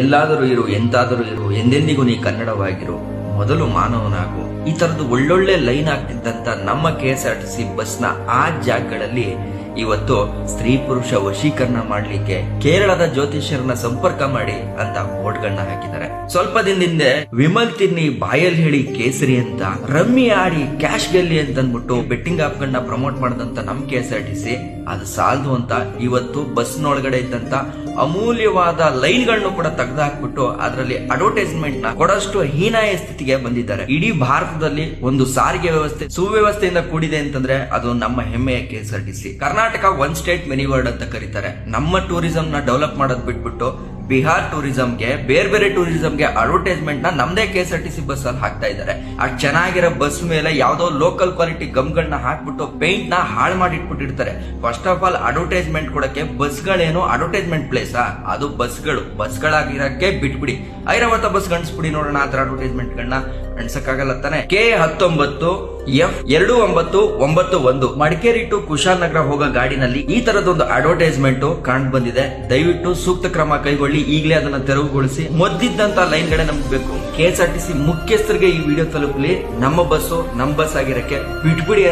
ಎಲ್ಲಾದರೂ ಇರು, ಎಂತಾದರೂ ಇರು, ಎಂದೆಂದಿಗೂ ನೀ ಕನ್ನಡವಾಗಿರು. ಮೊದಲು ಮಾನವನಾಗು. ಈ ತರದ್ದು ಒಳ್ಳೊಳ್ಳೆ ಲೈನ್ ಆಗ್ತಿದ್ದಂತ ನಮ್ಮ K S R T C ಬಸ್ನ ಆ ಜಾಗಗಳಲ್ಲಿ ಇವತ್ತು ಸ್ತ್ರೀ ಪುರುಷ ವಶೀಕರಣ ಮಾಡ್ಲಿಕ್ಕೆ ಕೇರಳದ ಜ್ಯೋತಿಷ್ಯರನ್ನ ಸಂಪರ್ಕ ಮಾಡಿ ಅಂತ ಬೋರ್ಡ್ಗಳನ್ನ ಹಾಕಿದ್ದಾರೆ. ಸ್ವಲ್ಪ ದಿನದಿಂದ ವಿಮಲ್ ತಿನ್ನಿ ಬಾಯಲ್ಲಿ ಹೇಳಿ ಕೇಸರಿ ಅಂತ, ರಮ್ಮಿ ಆಡಿ ಕ್ಯಾಶ್ ಗೆಲ್ಲಿ ಅಂತ ಅಂದ್ಬಿಟ್ಟು ಬೆಟ್ಟಿಂಗ್ ಆಪ್ಗಳನ್ನ ಪ್ರಮೋಟ್ ಮಾಡಿದಂತ ನಮ್ K S R T C, ಅದು ಸಾಲದು ಅಂತ ಇವತ್ತು ಬಸ್ನೊಳಗಡೆ ಇದ್ದಂತ ಅಮೂಲ್ಯವಾದ ಲೈನ್ಗಳನ್ನು ಕೂಡ ತೆಗೆದುಹಾಕ್ಬಿಟ್ಟು ಅದರಲ್ಲಿ ಅಡ್ವರ್ಟೈಸ್ಮೆಂಟ್ನ ಕೊಡಷ್ಟು ಹೀನಾಯ ಸ್ಥಿತಿಗೆ ಬಂದಿದ್ದಾರೆ. ಇಡೀ ಭಾರತದಲ್ಲಿ ಒಂದು ಸಾರಿಗೆ ವ್ಯವಸ್ಥೆ, ಸುವ್ಯವಸ್ಥೆಯಿಂದ ಕೂಡಿದೆ ಅಂತಂದ್ರೆ ಅದು ನಮ್ಮ ಹೆಮ್ಮೆಯ K Karnataka one state many world ಅಂತ ಕರೀತಾರೆ. ನಮ್ಮ ಟೂರಿಸಂ ನ ಡೆವಲಪ್ ಮಾಡೋದ್ ಬಿಟ್ಬಿಟ್ಟು ಬಿಹಾರ್ ಟೂರಿಸಂಗೆ, ಬೇರೆ ಬೇರೆ ಟೂರಿಸಂಗೆ ಅಡ್ವರ್ಟೈಸ್ಮೆಂಟ್ನ ನಮ್ದೇ K S R T C bus ಅಲ್ಲಿ ಹಾಕ್ತಾ ಇದ್ದಾರೆ ಆ ಚೆನ್ನಾಗಿರೋ ಬಸ್ ಮೇಲೆ ಯಾವ್ದೋ ಲೋಕಲ್ ಕ್ವಾಲಿಟಿ ಗಮ್ಗಳನ್ನ ಹಾಕ್ಬಿಟ್ಟು ಪೇಂಟ್ನ ಹಾಳು ಮಾಡಿ ಇಟ್ಬಿಟ್ಟಿರ್ತಾರೆ ಫಸ್ಟ್ ಆಫ್ ಆಲ್ ಅಡ್ವರ್ಟೈಸ್ಮೆಂಟ್ ಕೊಡಕ್ಕೆ ಬಸ್ಗಳೇನು ಅಡ್ವರ್ಟೈಸ್ಮೆಂಟ್ ಪ್ಲೇಸ್ ಅದು ಬಸ್ಗಳು ಬಸ್ಗಳಾಗಿರಕ್ಕೆ ಬಿಟ್ಬಿಡಿ. ಐರಾವತ ಬಸ್ ಗಣಿಸ್ಬಿಡಿ ನೋಡೋಣ ಆತರ ಅಡ್ವರ್ಟೈಸ್ಮೆಂಟ್ ಗಳನ್ನ ಅನ್ಸಕ್ಕಾಗಲ್ಲ ತಾನೆ. ಕೆ ಹತ್ತೊಂಬತ್ತು ಎಫ್ ಎರಡು ಒಂಬತ್ತು ಒಂಬತ್ತು ಒಂದು. ಮಡಿಕೇರಿ ಟು ಕುಶಾಲನಗರ ಹೋಗೋ ಗಾಡಿನಲ್ಲಿ ಈ ತರದೊಂದು ಅಡ್ವರ್ಟೈಸ್ಮೆಂಟ್ ಕಾಣ್ ಬಂದಿದೆ. ದಯವಿಟ್ಟು ಸೂಕ್ತ ಕ್ರಮ ಕೈಗೊಳ್ಳಿ. ಈಗಲೇ ಅದನ್ನ ತೆರವುಗೊಳಿಸಿ. ಮೊದ್ಲಿದ್ದಂತ ಲೈನ್ ಗಳೇ ನಮ್ಗೆ ಬೇಕು. K S R T C ಮುಖ್ಯಸ್ಥರಿಗೆ ಈ ವಿಡಿಯೋ ತಲುಪಲಿ. ನಮ್ಮ ಬಸ್ಸು ನಮ್ಮ ಬಸ್ ಆಗಿರಕ್ಕೆ. ಬಿಟ್ಬಿಡಿ